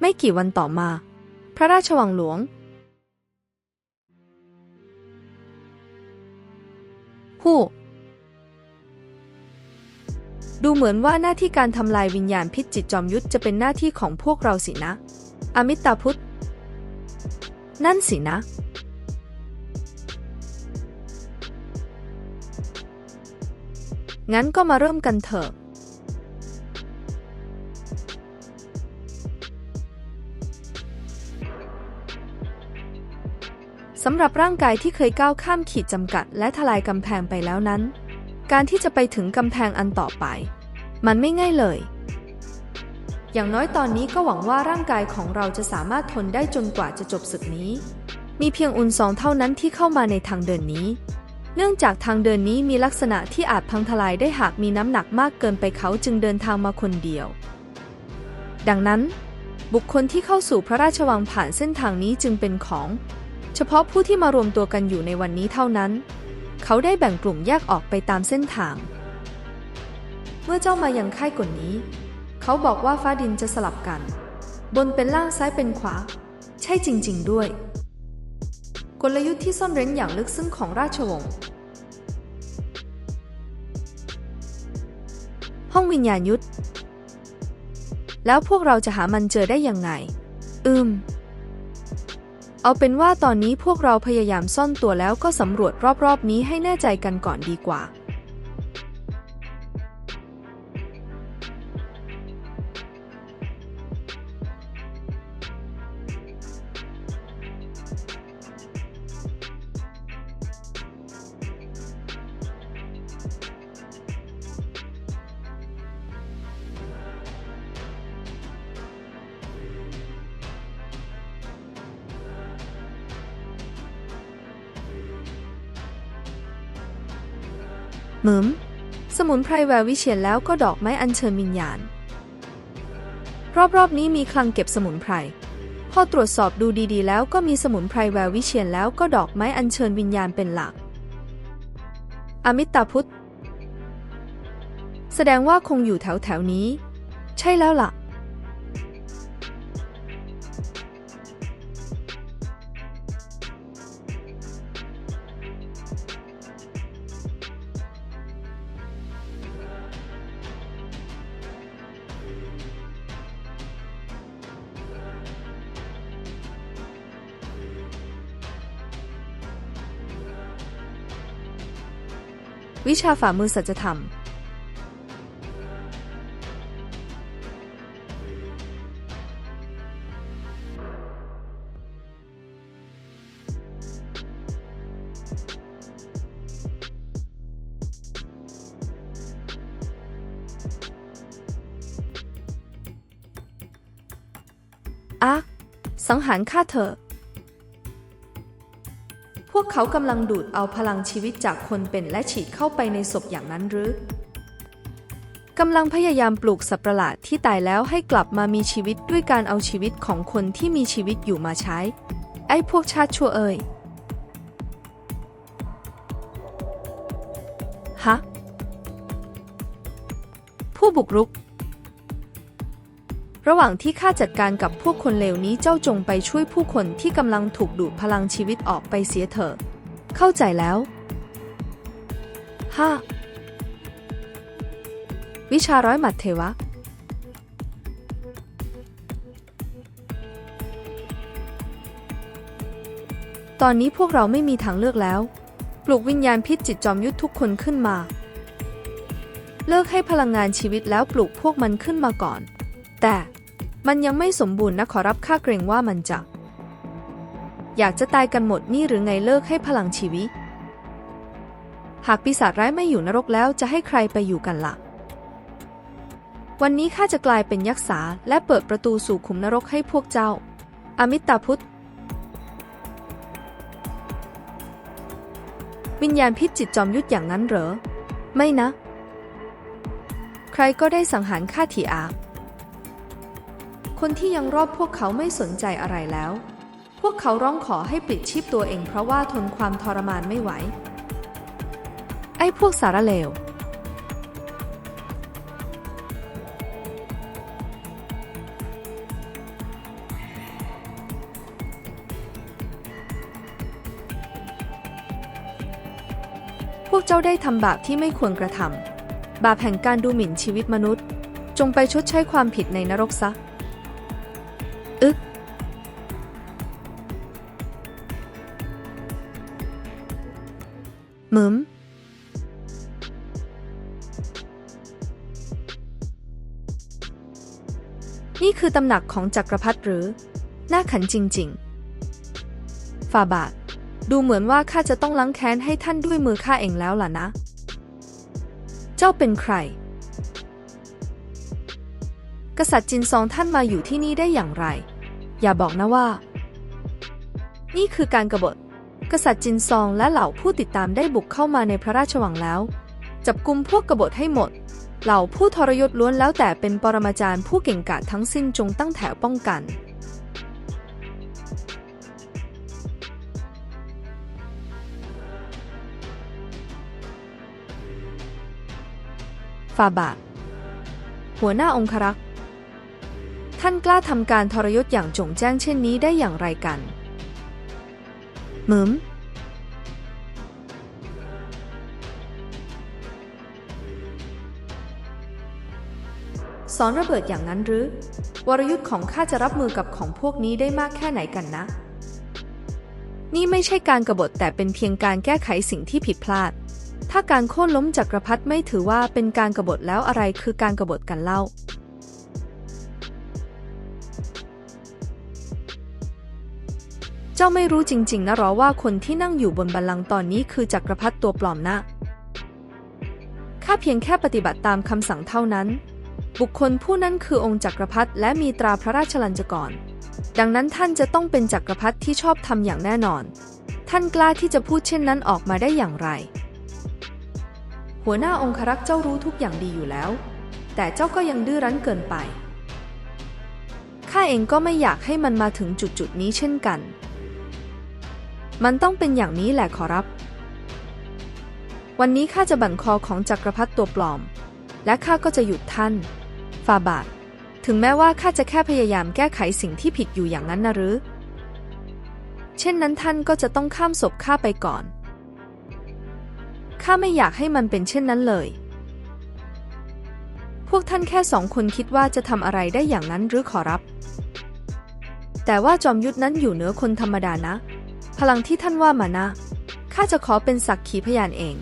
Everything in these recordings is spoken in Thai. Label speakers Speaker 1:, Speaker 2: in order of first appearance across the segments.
Speaker 1: ไม่กี่วันต่อมา พระราชวังหลวง ผู้ ดูเหมือนว่าหน้าที่การทำลายวิญญาณพิษจิตจอมยุทธจะเป็นหน้าที่ของพวกเราสินะ อมิตาพุทธ นั่นสินะงั้นก็มาเริ่มกันเถอะำหรับร่างกายที่เคยก้าวข้ามขีดจำกัด และทลายกำแพงไปแล้วนั้น การที่จะไปถึงกำแพงอันต่อไป มันไม่ง่ายเลย อย่างน้อยตอนนี้ก็หวังว่าร่างกายของเราจะสามารถทนได้จนกว่าจะจบศึกนี้ มีเพียงอุนซองเท่านั้นที่เข้ามาในทางเดินนี้ เนื่องจากทางเดินนี้มีลักษณะที่อาจพังทลายได้หากมีน้ำหนักมากเกินไปเขาจึงเดินทางมาคนเดียว ดังนั้น บุคคลที่เข้าสู่พระราชวังผ่านเส้นทางนี้จึงเป็นของ เฉพาะผู้ที่มารวมตัวกันอยู่ในวันนี้เท่านั้น เขาได้แบ่งกลุ่มแยกออกไปตามเส้นทาง เมื่อเจ้ามายังค่ายกลนี้ เขาบอกว่าฟ้าดินจะสลับกัน บนเป็นล่างซ้ายเป็นขวา ใช่จริง ๆ ด้วย กลยุทธ์ที่ซ่อนเร้นอย่างลึกซึ้งของราชวงศ์ห้องวิญญาณยุทธแล้วพวกเราจะหามันเจอได้ยังไง อืม เอาเป็นว่าตอนนี้พวกเราพยายามซ่อนตัวแล้วก็สำรวจรอบๆนี้ให้แน่ใจกันก่อนดีกว่า มึมสมุนไพรแวววิเชียนแล้วก็ดอกไม้อัญเชิญวิญญาณ รอบๆนี้มีคลังเก็บสมุนไพร พอตรวจสอบดูดีๆ แล้วก็มีสมุนไพรแวววิเชียนแล้วก็ดอกไม้อัญเชิญวิญญาณเป็นหลัก อมิตาพุทธ แสดงว่าคงอยู่แถวๆนี้ ใช่แล้วล่ะ วิชาฝ่ามือสัจธรรมอะสังหารข้าเถอะ พวกเขากำลังดูดเอาพลังชีวิตจากคนเป็นและฉีดเข้าไปในศพอย่างนั้นหรือกำลังพยายามปลูกสัตว์ประหลาดที่ตายแล้วให้กลับมามีชีวิตด้วยการเอาชีวิตของคนที่มีชีวิตอยู่มาใช้ ไอ้พวกชาติชั่วเอ่ยฮะผู้บุกรุก ระหว่างที่ข้าจัดการกับพวกคนเลวนี้เจ้าจงไปช่วยผู้คนที่กำลังถูกดูดพลังชีวิตออกไปเสียเถอะ เข้าใจแล้วห้าวิชาร้อยหมัดเทวะ ตอนนี้พวกเราไม่มีทางเลือกแล้ว ปลุกวิญญาณพิษจิตจอมยุทธทุกคนขึ้นมา เลิกให้พลังงานชีวิตแล้วปลุกพวกมันขึ้นมาก่อน แต่มันยังไม่สมบูรณ์นะขอรับข้าเกรงว่ามันจะ อยากจะตายกันหมดนี่หรือไงเลิกให้พลังชีวิต หากปีศาจร้ายไม่อยู่นรกแล้วจะให้ใครไปอยู่กันละ่ะ วันนี้ข้าจะกลายเป็นยักษ์สาและเปิดประตูสู่ขุมนรกให้พวกเจ้า อมิตาพุทธวิญญาณพิษจิตจอมยุทธอย่างนั้นเหรอ ไม่นะ ใครก็ได้สังหารข้าทีอา คนที่ยังรอบพวกเขาไม่สนใจอะไรแล้ว พวกเขาร้องขอให้ปลิดชีพตัวเองเพราะว่าทนความทรมานไม่ไหว ไอ้พวกสารเลว พวกเจ้าได้ทำบาปที่ไม่ควรกระทำ บาปแห่งการดูหมิ่นชีวิตมนุษย์ จงไปชดใช้ความผิดในนรกซะ มึมนี่คือตำหนักของจักรพรรดิหรือน่าขันจริงๆฟาบาท ดูเหมือนว่าข้าจะต้องล้างแค้นให้ท่านด้วยมือข้าเองแล้วล่ะนะ เจ้าเป็นใคร กษัตริย์จินซองท่านมาอยู่ที่นี่ได้อย่างไร อย่าบอกนะว่า นี่คือการกบฏ กษัตริย์จินซองและเหล่าผู้ติดตามได้บุกเข้ามาในพระราชวังแล้ว จับกุมพวกกบฏให้หมด เหล่าผู้ทรยศล้วนแล้วแต่เป็นปรมาจารย์ผู้เก่งกาจทั้งสิ้นจงตั้งแถวป้องกันฟาบาทหัวหน้าองครักษ์ ท่านกล้าทำการทรยศอย่างจงแจ้งเช่นนี้ได้อย่างไรกัน หมึมสอนระเบิดอย่างนั้นหรือวรยุทธ์ของข้าจะรับมือกับของพวกนี้ได้มากแค่ไหนกันนะ นี่ไม่ใช่การกบฏแต่เป็นเพียงการแก้ไขสิ่งที่ผิดพลาด ถ้าการโค่นล้มจักรพรรดิไม่ถือว่าเป็นการกบฏแล้วอะไรคือการกบฏกันเล่า จ้าไม่รู้จริง ๆนะหรอว่าคนที่นั่งอยู่บนบัลลังก์ตอนนี้คือจักรพรรดิตัวปลอมนะ ข้าเพียงแค่ปฏิบัติตามคำสั่งเท่านั้น บุคคลผู้นั้นคือองค์จักรพรรดิและมีตราพระราชลัญจกร ดังนั้นท่านจะต้องเป็นจักรพรรดิที่ชอบทำอย่างแน่นอน ท่านกล้าที่จะพูดเช่นนั้นออกมาได้อย่างไร หัวหน้าองครักษ์เจ้ารู้ทุกอย่างดีอยู่แล้ว แต่เจ้าก็ยังดื้อรั้นเกินไป ข้าเองก็ไม่อยากให้มันมาถึงจุดจุดๆนี้เช่นกัน มันต้องเป็นอย่างนี้แหละขอรับ วันนี้ข้าจะบั่นคอของจักรพรรดิตัวปลอม และข้าก็จะหยุดท่าน ฟาบาท ถึงแม้ว่าข้าจะแค่พยายามแก้ไขสิ่งที่ผิดอยู่อย่างนั้นนะหรือ เช่นนั้นท่านก็จะต้องข้ามศพข้าไปก่อน ข้าไม่อยากให้มันเป็นเช่นนั้นเลย พวกท่านแค่สองคนคิดว่าจะทำอะไรได้อย่างนั้นหรือขอรับ แต่ว่าจอมยุทธนั้นอยู่เหนือคนธรรมดานะ พลังที่ท่านว่ามานะ ข้าจะขอเป็นสักขีพยานเอง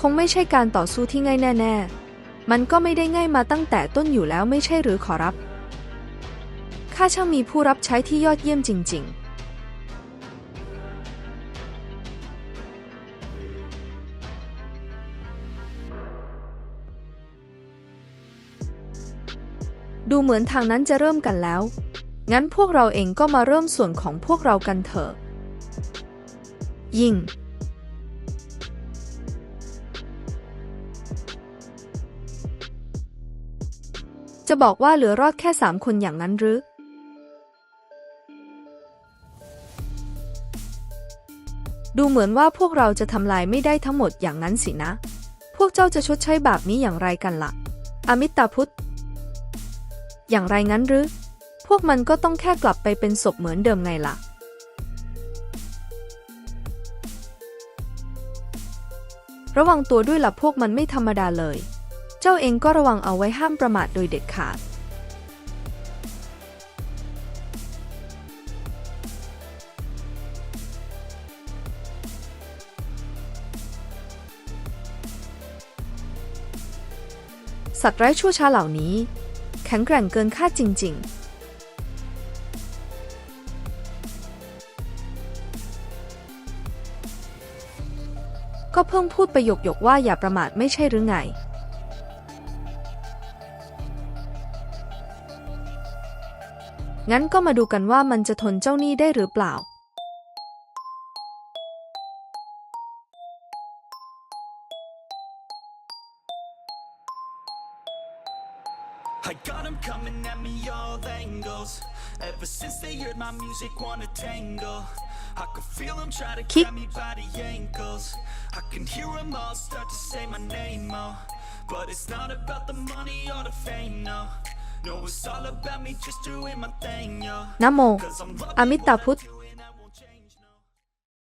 Speaker 1: คงไม่ใช่การต่อสู้ที่ง่ายแน่ ๆ มันก็ไม่ได้ง่ายมาตั้งแต่ต้นอยู่แล้วไม่ใช่หรือขอรับ ข้าช่างมีผู้รับใช้ที่ยอดเยี่ยมจริง ๆ ดูเหมือนทางนั้นจะเริ่มกันแล้ว งั้นพวกเราเองก็มาเริ่มส่วนของพวกเรากันเถอะ ยิงจะบอกว่าเหลือรอดแค่สามคนอย่างนั้นหรือ ดูเหมือนว่าพวกเราจะทำลายไม่ได้ทั้งหมดอย่างนั้นสินะ พวกเจ้าจะชดใช้บาปนี้อย่างไรกันละ่ะ อมิตาพุทธ อย่างไรงั้นหรือ พวกมันก็ต้องแค่กลับไปเป็นศพเหมือนเดิมไงล่ะ ระวังตัวด้วยล่ะพวกมันไม่ธรรมดาเลย เจ้าเองก็ระวังเอาไว้ห้ามประมาทโดยเด็ดขาด สัตว์ไร้ชั่วช้าเหล่านี้ แข็งแกร่งเกินคาดจริง ๆก็เพิ่งพูดประโยคหยกๆว่าอย่าประมาทไม่ใช่หรือไง งั้นก็มาดูกันว่ามันจะทนเจ้าหนี้ได้หรือเปล่า
Speaker 2: Ever since they heard my music wanna tangle I can feel them try to keep me by the ankles. I can hear them all start to say my name, oh. But it's not about the money or the fame, no. No, it's all about me just doing my thing, yo.
Speaker 1: Nam Mô
Speaker 2: A